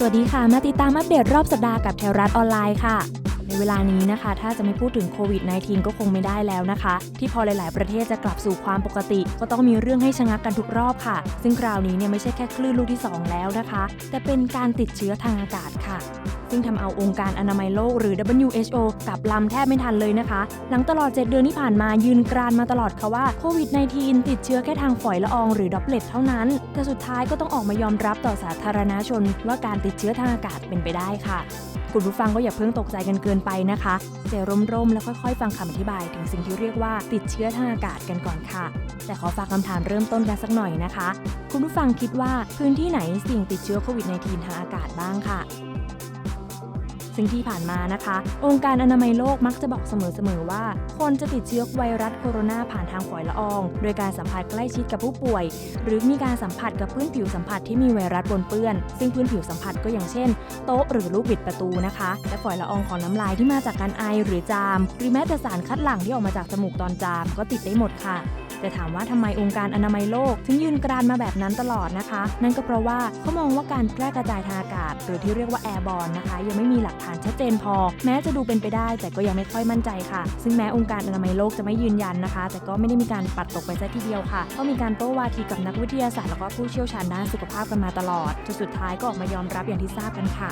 สวัสดีค่ะ มาติดตามอัปเดตรอบสัปดาห์กับแถวรัฐออนไลน์ค่ะ ในเวลานี้นะคะ ถ้าจะไม่พูดถึงโควิด -19 ก็คงไม่ได้แล้วนะคะ ที่พอหลาย ๆ ประเทศจะกลับสู่ความปกติ ก็ต้องมีเรื่องให้ชะงักกันทุกรอบค่ะ ซึ่งคราวนี้เนี่ยไม่ใช่แค่คลื่นลูกที่ 2 แล้วนะคะ แต่เป็นการติดเชื้อทางอากาศค่ะ ซึ่งทำเอาองค์การอนามัยโลกหรือ WHO กลับลำแทบไม่ทันเลยนะคะ หลังตลอด 7 เดือนที่ผ่านมายืนกรานมาตลอดค่ะว่าโควิด -19 ติดเชื้อแค่ทางฝอยละอองหรือด็อปเลตเท่านั้น แต่สุดท้ายก็ต้องออกมายอมรับต่อสาธารณชน ว่าการติดเชื้อทางอากาศเป็นไปได้ค่ะคุณผู้ฟังก็อย่าเพิ่งตกใจกันเกินไปนะคะใจร่มๆ แล้วค่อยๆ ฟังคำอธิบายถึงสิ่งที่เรียกว่าติดเชื้อทางอากาศกันก่อนค่ะ แต่ขอฝากคำถามเริ่มต้นกันสักหน่อยนะคะ คุณผู้ฟังคิดว่าพื้นที่ไหนสี่งติดเชื้อโควิด -19 ทางอากาศบ้างค่ะ ซึ่งที่ผ่านมานะคะ องค์การอนามัยโลกมักจะบอกเสมอๆว่า คนจะติดเชื้อไวรัสโคโรนาผ่านทางฝอยละออง โดยการสัมผัสใกล้ชิดกับผู้ป่วย หรือมีการสัมผัสกับพื้นผิวสัมผัสที่มีไวรัสปนเปื้อน ซึ่งพื้นผิวสัมผัสก็อย่างเช่น โต๊ะหรือลูกบิดประตูนะคะ และฝอยละอองของน้ำลายที่มาจากการไอหรือจาม หรือแม้แต่สารคัดหลั่งที่ออกมาจากจมูกตอนจามก็ติดได้หมดค่ะ แต่ถามว่าทำไมองค์การอนามัยโลก ถึงยืนกรานมาแบบนั้นตลอดนะคะ นั่นก็เพราะว่าเขามองว่าการแพร่กระจายทางอากาศ หรือที่เรียกว่าแอร์บอลนะคะ ยังไม่มีหลักฐานชัดเจนพอ แม้จะดูเป็นไปได้ แต่ก็ยังไม่ค่อยมั่นใจค่ะ ซึ่งแม้องค์การอนามัยโลกจะไม่ยืนยันนะคะ แต่ก็ไม่ได้มีการปัดตกไปซะทีเดียวค่ะก็มีการโต้วาทีกับนักวิทยาศาสตร์แล้วก็ผู้เชี่ยวชาญด้านสุขภาพกันมาตลอดจนสุดท้ายก็ออกมายอมรับอย่างที่ทราบกันค่ะ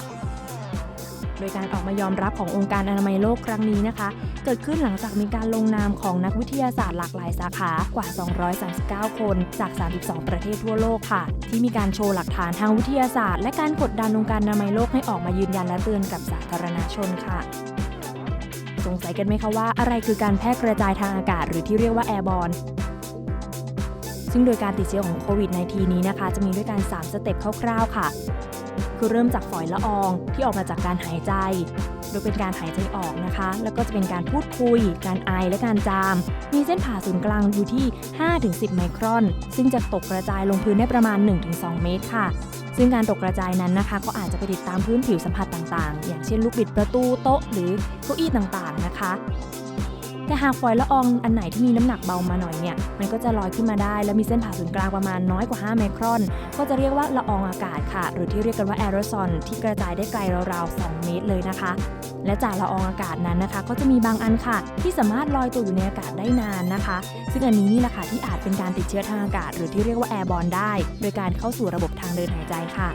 โดยการออกมายอมรับขององค์การอนามัยโลกครั้งนี้นะคะ เกิดขึ้นหลังจากมีการลงนามของนักวิทยาศาสตร์หลากหลายสาขากว่า 239 คนจาก 32 ประเทศทั่วโลกค่ะ ที่มีการโชว์หลักฐานทางวิทยาศาสตร์ และการกดดันองค์การอนามัยโลกให้ออกมายืนยันและเตือนกับสาธารณชนค่ะสงสัยกันไหมคะว่าอะไรคือการแพร่กระจายทางอากาศหรือที่เรียกว่าแอร์บอลซึ่งโดยการติดเชื้อของโควิด -19 นี้นะคะ จะมีด้วยกัน 3 สเต็ปคร่าวๆ ค่ะ คือเริ่มจากฝอยละอองที่ออกมาจากการหายใจ โดยเป็นการหายใจออกนะคะ แล้วก็จะเป็นการพูดคุย การไอและการจาม มีเส้นผ่าศูนย์กลางอยู่ที่ 5-10 ไมครอน ซึ่งจะตกกระจายลงพื้นได้ประมาณ 1-2 เมตรค่ะ ซึ่งการตกกระจายนั้นนะคะ ก็อาจจะไปติดตามพื้นผิวสัมผัสต่างๆ อย่างเช่นลูกบิดประตูโต๊ะหรือเก้าอี้ต่างๆนะคะ แต่หากฝอยละอองอันไหนที่มีน้ำหนักเบามาหน่อยเนี่ยมันก็จะลอยขึ้นมาได้ และมีเส้นผ่าศูนย์กลางประมาณน้อยกว่า 5 ไมครอน ก็จะเรียกว่าละอองอากาศค่ะ หรือที่เรียกกันว่าแอโรซอลที่กระจายได้ไกลราวๆ 2 เมตรเลยนะคะ และจากละอองอากาศนั้นนะคะ ก็จะมีบางอันค่ะ ที่สามารถลอยตัวอยู่ในอากาศได้นานนะคะ ซึ่งอันนี้นี่แหละค่ะที่อาจเป็นการติดเชื้อทางอากาศ หรือที่เรียกว่าแอร์บอลได้ โดยการเข้าสู่ระบบทางเดินหายใจค่ะ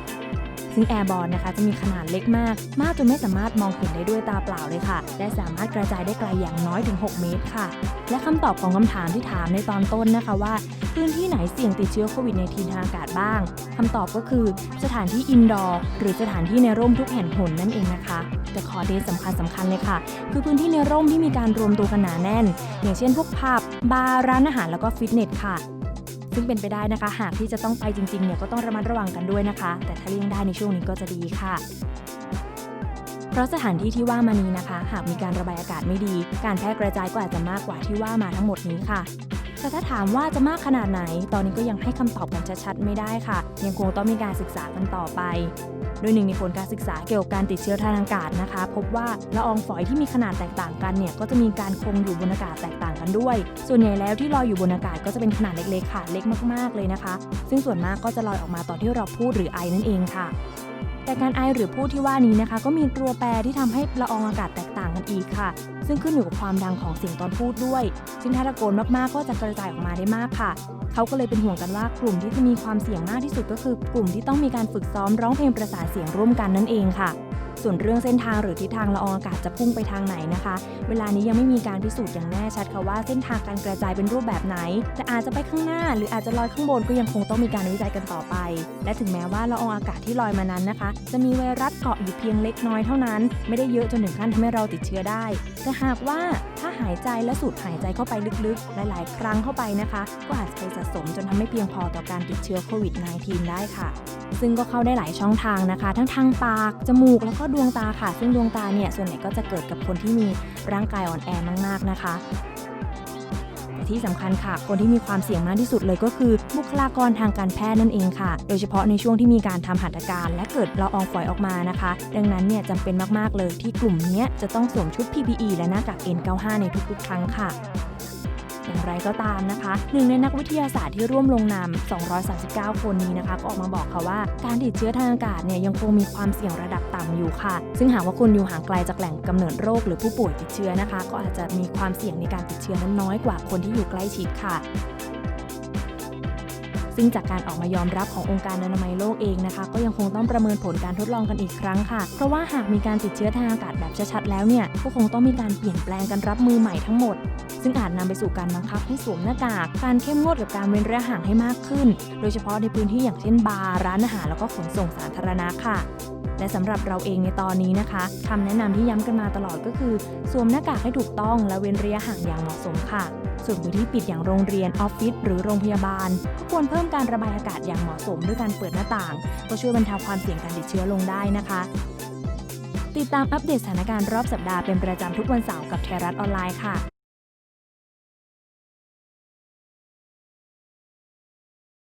ซึ่งแอร์บอลนะคะจะมีขนาดเล็กมาก มากจนไม่สามารถมองเห็นได้ด้วยตาเปล่าเลยค่ะ และสามารถกระจายได้ไกลอย่างน้อยถึง 6 เมตรค่ะ และคำตอบของคำถามที่ถามในตอนต้นนะคะว่า พื้นที่ไหนเสี่ยงติดเชื้อโควิด -19 ทางอากาศบ้างคำตอบก็คือสถานที่อินดอร์หรือสถานที่ในร่มทุกแห่งหนนั่นเองนะคะแต่ขอเดนสำคัญสำคัญเลยค่ะ คือพื้นที่ในร่มที่มีการรวมตัวกันหนาแน่น อย่างเช่นพวกผับบาร์ร้านอาหารแล้วก็ฟิตเนสค่ะ ซึ่งเป็นไปได้นะคะ หากที่จะต้องไปจริงๆเนี่ยก็ต้องระมัดระวังกันด้วยนะคะ แต่ถ้าเลี่ยงได้ในช่วงนี้ก็จะดีค่ะเพราะสถานที่ที่ว่ามานี้นะคะ หากมีการระบายอากาศไม่ดี การแพร่กระจายก็อาจจะมากกว่าที่ว่ามาทั้งหมดนี้ค่ะแต่ถ้าถามว่าจะมากขนาดไหน ตอนนี้ก็ยังให้คำตอบกันชัดๆไม่ได้ค่ะ ยังคงต้องมีการศึกษากันต่อไป โดยหนึ่งในผลการศึกษาเกี่ยวกับการติดเชื้อทางอากาศนะคะ พบว่าละอองฝอยที่มีขนาดแตกต่างกันเนี่ยก็จะมีการคงอยู่บนอากาศแตกต่างกันด้วย ส่วนใหญ่แล้วที่ลอยอยู่บนอากาศก็จะเป็นขนาดเล็กๆค่ะเล็กมากๆเลยนะคะ ซึ่งส่วนมากก็จะลอยออกมาตอนที่เราพูดหรือไอนั่นเองค่ะ แต่การไอหรือพูดที่ว่านี้นะคะ ก็มีตัวแปรที่ทำให้ละอองอากาศแตกต่างกันอีกค่ะ ซึ่งขึ้นอยู่กับความดังของเสียงตอนพูดด้วย ซึ่งถ้าตะโกนมากๆก็จะกระจายออกมาได้มากค่ะเขาก็เลยเป็นห่วงกันว่ากลุ่มที่จะมีความเสี่ยงมากที่สุดก็คือกลุ่มที่ต้องมีการฝึกซ้อมร้องเพลงประสานเสียงร่วมกันนั่นเองค่ะ ส่วนเรื่องเส้นทางหรือทิศทางละอองอากาศจะพุ่งไปทางไหนนะคะ เวลานี้ยังไม่มีการพิสูจน์อย่างแน่ชัดค่ะว่าเส้นทางการกระจายเป็นรูปแบบไหน แต่อาจจะไปข้างหน้า หรืออาจจะลอยข้างบนก็ยังคงต้องมีการวิจัยกันต่อไป และถึงแม้ว่าละอองอากาศที่ลอยมานั้นนะคะ จะมีไวรัสเกาะอยู่เพียงเล็กน้อยเท่านั้น ไม่ได้เยอะจนถึงขั้นทำให้เราติดเชื้อได้ แต่หากว่าถ้าหายใจและสูดหายใจเข้าไปลึกๆ หลาย ๆ ครั้งเข้าไปนะคะ ก็อาจจะไปสะสมจนทำให้เพียงพอต่อการติดเชื้อโควิด -19 ได้ค่ะ ซึ่งก็เข้าได้หลายช่องทางนะคะ ทั้งทางปาก จมูกแล้วก็ดวงตาค่ะ ซึ่งดวงตาเนี่ยส่วนใหญ่ก็จะเกิดกับคนที่มีร่างกายอ่อนแอมากๆนะคะแต่ที่สำคัญค่ะ คนที่มีความเสี่ยงมากที่สุดเลยก็คือ บุคลากรทางการแพทย์นั่นเองค่ะ โดยเฉพาะในช่วงที่มีการทำหัตถการ และเกิดละอองฝอยออกมานะคะ ดังนั้นเนี่ยจำเป็นมากๆเลยที่กลุ่มนี้จะต้องสวมชุด PPE และหน้ากาก N95 ในทุกๆ ครั้งค่ะ อย่างไรก็ตามนะคะหนึ่งในนักวิทยาศาสตร์ที่ร่วมลงนาม 239 คนนี้นะคะก็ออกมาบอกค่ะว่าการติดเชื้อทางอากาศเนี่ยยังคงมีความเสี่ยงระดับต่ำอยู่ค่ะ ซึ่งหากว่าคุณอยู่ห่างไกลจากแหล่งกำเนิดโรคหรือผู้ป่วยติดเชื้อนะคะ ก็อาจจะมีความเสี่ยงในการติดเชื้อนั้นน้อยกว่าคนที่อยู่ใกล้ชิดค่ะ ซึ่งจากการออกมายอมรับขององค์การอนามัยโลกเองนะคะ ก็ยังคงต้องประเมินผลการทดลองกันอีกครั้งค่ะ เพราะว่าหากมีการติดเชื้อทางอากาศแบบชัดๆแล้วเนี่ยก็คงต้องมีการเปลี่ยนแปลงกันรับมือใหม่ทั้งหมด ซึ่งอาจนำไปสู่การบังคับให้สวมหน้ากาก การเข้มงวดกับการเว้นระยะห่างให้มากขึ้น โดยเฉพาะในพื้นที่อย่างเช่นบาร์ร้านอาหารแล้วก็ขนส่งสาธารณะค่ะ และสำหรับเราเองในตอนนี้นะคะคำแนะนำที่ย้ำกันมาตลอดก็คือ สวมหน้ากากให้ถูกต้องและเว้นระยะห่างอย่างเหมาะสมค่ะ ส่วนพื้นที่ปิดอย่างโรงเรียนออฟฟิศหรือโรงพยาบาล ก็ควรเพิ่มการระบายอากาศอย่างเหมาะสมด้วยการเปิดหน้าต่าง ก็ช่วยบรรเทาความเสี่ยงการติดเชื้อลงได้นะคะติดตามอัปเดตสถานการณ์รอบสัปดาห์เป็นประจำทุกวันเสาร์กับไทยรัฐออนไลน์ค่ะ